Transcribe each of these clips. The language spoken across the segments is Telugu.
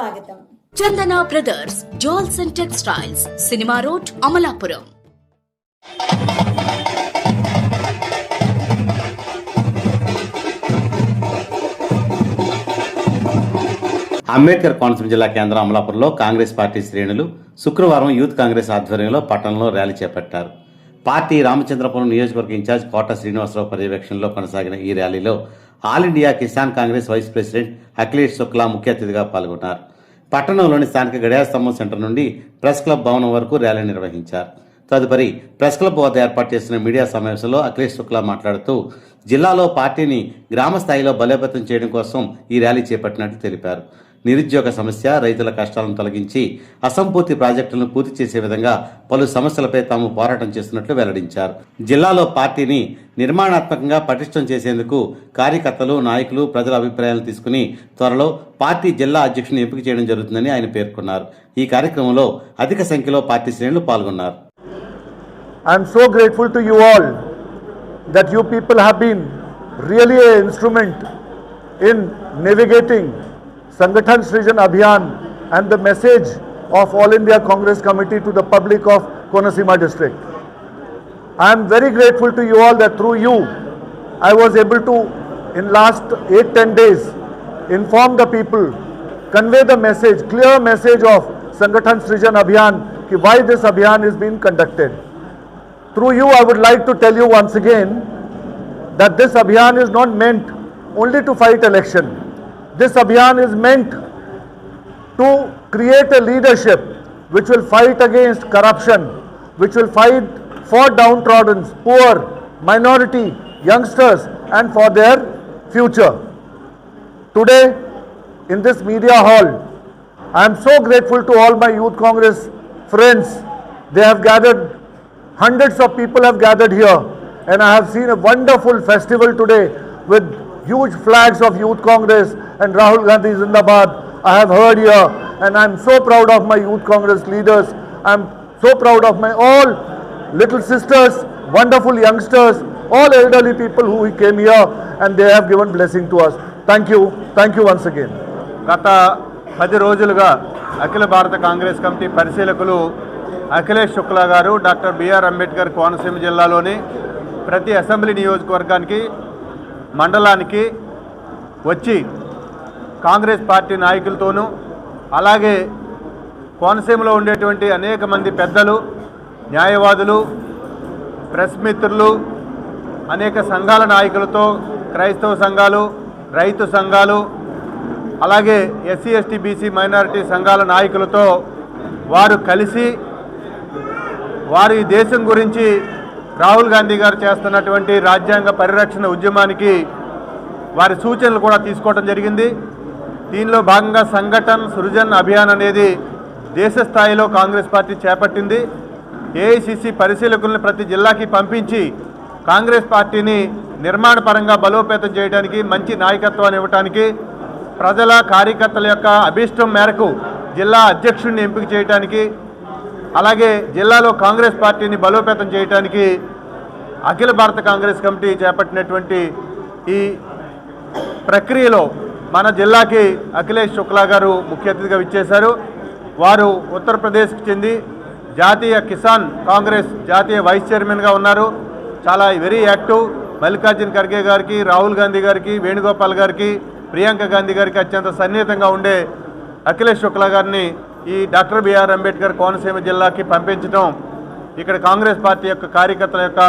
స్వాగతం. Chandana brothers jewels and textiles cinema road Amalapuram. Ambedkar Konaseema జిల్లా కేంద్రం అమలాపురంలో కాంగ్రెస్ పార్టీ శ్రేణులు శుక్రవారం యూత్ కాంగ్రెస్ ఆధ్వర్యంలో పట్టణంలో ర్యాలీ చేపట్టారు. పార్టీ రామచంద్రపురం నియోజకవర్గ ఇన్ఛార్జ్ కోట శ్రీనివాసరావు పర్యవేక్షణలో కొనసాగిన ఈ ర్యాలీలో all India Kisan Congress vice president Akhilesh Shukla ముఖ్య అతిథిగా పాల్గొన్నారు. పట్టణంలోని స్థానిక గడియార స్తంభం సెంటర్ నుండి ప్రెస్ క్లబ్ భవనం వరకు ర్యాలీ నిర్వహించారు. తదుపరి ప్రెస్ క్లబ్ వద్ద ఏర్పాటు చేసిన మీడియా సమావేశంలో అఖిలేష్ శుక్లా మాట్లాడుతూ జిల్లాలో పార్టీని గ్రామ స్థాయిలో బలోపేతం చేయడం కోసం ఈ ర్యాలీ చేపట్టినట్లు తెలిపారు. నిరుద్యోగ సమస్య రైతుల కష్టాలను తొలగించి అసంపూర్తి ప్రాజెక్టులను పూర్తి చేసే విధంగా పలు సమస్యలపై తాము పోరాటం చేస్తున్నట్లు వెల్లడించారు. జిల్లాలో పార్టీని నిర్మాణాత్మకంగా పటిష్టం చేసేందుకు కార్యకర్తలు నాయకులు ప్రజల అభిప్రాయాలను తీసుకుని త్వరలో పార్టీ జిల్లా అధ్యక్షుని ఎంపిక చేయడం జరుగుతుందని ఆయన పేర్కొన్నారు. ఈ కార్యక్రమంలో అధిక సంఖ్యలో పార్టీ శ్రేణులు పాల్గొన్నారు. I am so grateful to you all that you people have been really an instrument in navigating Sangathan Srijan Abhiyan and the message of All India Congress Committee to the public of Konasima district. I am very grateful to you all that through you I was able to in last 8-10 days inform the people, convey the message, clear message of Sangathan Srijan Abhiyan ki why this Abhiyan is being conducted. Through you, I would like to tell you once again that this Abhiyan is not meant only to fight election. This Abhiyan is meant to create a leadership which will fight against corruption, which will fight for downtrodden, poor, minority, youngsters, and for their future. Today, in this media hall, I am so grateful to all my Youth Congress friends. They have gathered Hundreds of people have gathered here, and I have seen a wonderful festival today with huge flags of Youth Congress and Rahul Gandhi Zindabad. I have heard here, and I'm so proud of my Youth Congress leaders. I'm so proud of my all little sisters, wonderful youngsters, all elderly people who came here, and they have given blessing to us. Thank you, thank you once again. గత పది రోజులుగా అఖిల భారత కాంగ్రెస్ కమిటీ పరిశీలకులు అఖిలేష్ శుక్లా గారు డాక్టర్ బిఆర్ అంబేద్కర్ కోనసీమ జిల్లాలోని ప్రతి అసెంబ్లీ నియోజకవర్గానికి మండలానికి వచ్చి కాంగ్రెస్ పార్టీ నాయకులతోనూ అలాగే కోనసీమలో ఉండేటువంటి అనేక మంది పెద్దలు న్యాయవాదులు ప్రెస్ మిత్రులు అనేక సంఘాల నాయకులతో క్రైస్తవ సంఘాలు రైతు సంఘాలు అలాగే ఎస్సీ ఎస్టీ బీసీ మైనారిటీ సంఘాల నాయకులతో వారు కలిసి వారు ఈ దేశం గురించి రాహుల్ గాంధీ గారు చేస్తున్నటువంటి రాజ్యాంగ పరిరక్షణ ఉద్యమానికి వారి సూచనలు కూడా తీసుకోవడం జరిగింది. దీనిలో భాగంగా సంఘటన్ సృజన్ అభియాన్ అనేది దేశ స్థాయిలో కాంగ్రెస్ పార్టీ చేపట్టింది. ఏఐసిసి పరిశీలకులను ప్రతి జిల్లాకి పంపించి కాంగ్రెస్ పార్టీని నిర్మాణపరంగా బలోపేతం చేయడానికి మంచి నాయకత్వాన్ని ఇవ్వడానికి ప్రజల కార్యకర్తల యొక్క అభీష్టం మేరకు జిల్లా అధ్యక్షుడిని ఎంపిక చేయడానికి అలాగే జిల్లాలో కాంగ్రెస్ పార్టీని బలోపేతం చేయడానికి అఖిల భారత కాంగ్రెస్ కమిటీ చేపట్టినటువంటి ఈ ప్రక్రియలో మన జిల్లాకి అఖిలేష్ శుక్లా గారు ముఖ్య అతిథిగా విచ్చేశారు. వారు ఉత్తరప్రదేశ్కి చెంది జాతీయ కిసాన్ కాంగ్రెస్ జాతీయ వైస్ చైర్మన్గా ఉన్నారు. చాలా వెరీ యాక్టివ్. మల్లికార్జున్ ఖర్గే గారికి రాహుల్ గాంధీ గారికి వేణుగోపాల్ గారికి ప్రియాంక గాంధీ గారికి అత్యంత సన్నిహితంగా ఉండే అఖిలేష్ శుక్లా గారిని ఈ డాక్టర్ బిఆర్ అంబేద్కర్ కోనసీమ జిల్లాకి పంపించడం ఇక్కడ కాంగ్రెస్ పార్టీ యొక్క కార్యకర్తల యొక్క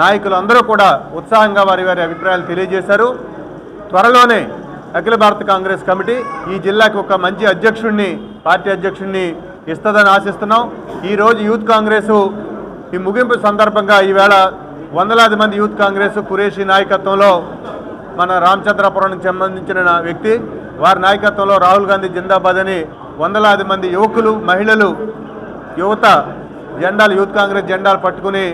నాయకులు అందరూ కూడా ఉత్సాహంగా వారి వారి అభిప్రాయాలు తెలియజేశారు. త్వరలోనే అఖిల భారత కాంగ్రెస్ కమిటీ ఈ జిల్లాకి ఒక మంచి అధ్యక్షుడిని పార్టీ అధ్యక్షుడిని ఇస్తుందని ఆశిస్తున్నాం. ఈరోజు యూత్ కాంగ్రెసు ఈ ముగింపు సందర్భంగా ఈవేళ వందలాది మంది యూత్ కాంగ్రెస్ కురేషి నాయకత్వంలో మన రామచంద్రపురానికి సంబంధించిన వ్యక్తి వారి నాయకత్వంలో రాహుల్ గాంధీ జిందాబాద్ అని వందలాది మంది యువకులు మహిళలు యువత జెండాలు యూత్ కాంగ్రెస్ జెండాలు పట్టుకుని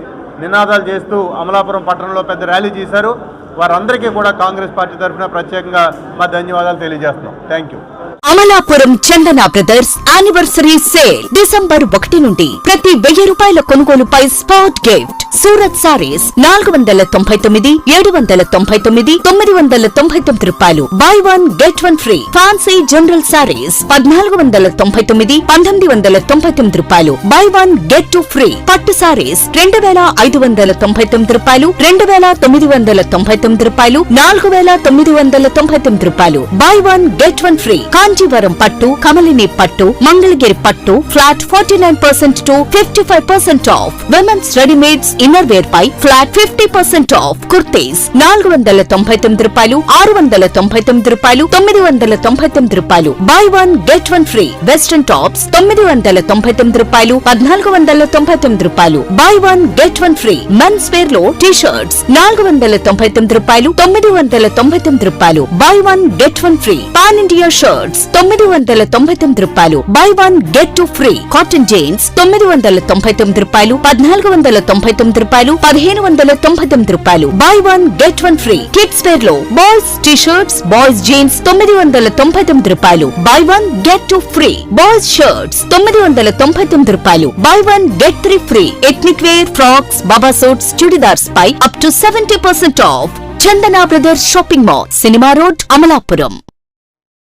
నినాదాలు చేస్తూ అమలాపురం పట్టణంలో పెద్ద ర్యాలీ చేశారు. వారందరికీ కూడా కాంగ్రెస్ పార్టీ తరఫున ప్రత్యేకంగా మా ధన్యవాదాలు తెలియజేస్తున్నాం. Thank you Amalapuram Chandana brothers anniversary sale December ఒకటి నుండి ప్రతి వెయ్యి రూపాయల కొనుగోలుపై స్పాట్ గిఫ్ట్. సూరత్ సారీస్ నాలుగు వందల తొంభై తొమ్మిది ఏడు వందల తొంభై తొమ్మిది తొమ్మిది వందల తొంభై తొమ్మిది రూపాయలు. Buy one get one free fancy general sarees పద్నాలుగు వందల తొంభై తొమ్మిది పంతొమ్మిది వందల తొంభై తొమ్మిది రూపాయలు. Buy one get two free పట్టు సారీస్ రెండు వేల ఐదు వందల తొంభై తొమ్మిది రూపాయలు. రెండు వేల తొమ్మిది వందల తొంభై తొమ్మిది రూపాయలు. నాలుగు వేల తొమ్మిది వందల తొంభై తొమ్మిది రూపాయలు. Buy one get one free Kanjeevaram పట్టు కమలిని పట్టు మంగళగిరి పట్టు flat forty nine percent to fifty five percent off women's readymades innerwear pi flat fifty percent off kurtis. నాలుగు వందల తొంభై తొమ్మిది రూపాయలు ఆరు వందల తొంభై తొమ్మిది రూపాయలు తొమ్మిది వందల తొంభై తొమ్మిది రూపాయలు. Buy one get one free western tops తొమ్మిది వందల తొంభై తొమ్మిది రూపాయలు పద్నాలుగు వందల తొంభై తొమ్మిది రూపాయలు. Buy one get one free men's వేర్లో T shirts నాలుగు వందల తొంభై తొమ్మిది రూపాయలు తొమ్మిది వందల తొంభై తొమ్మిది రూపాయలు. Buy one get one free pan India shirts తొమ్మిది వందల తొంభై తొమ్మిది రూపాయలు. Buy one get two free cotton jeans తొమ్మిది వందల తొంభై తొమ్మిది రూపాయలు. పద్నాలుగు వందల తొంభై తొమ్మిది రూపాయలు. పదిహేను వందల తొంభై తొమ్మిది రూపాయలు. Buy one get one free kids వేర్లో boys T shirts boys jeans తొమ్మిది వందల తొంభై తొమ్మిది రూపాయలు. Buy one get two free boys shirts తొమ్మిది వందల తొంభై తొమ్మిది రూపాయలు. Buy one get three free ethnic wear frocks baba suits churidars pi up to seventy percent off Chandana brothers shopping mall cinema road Amalapuram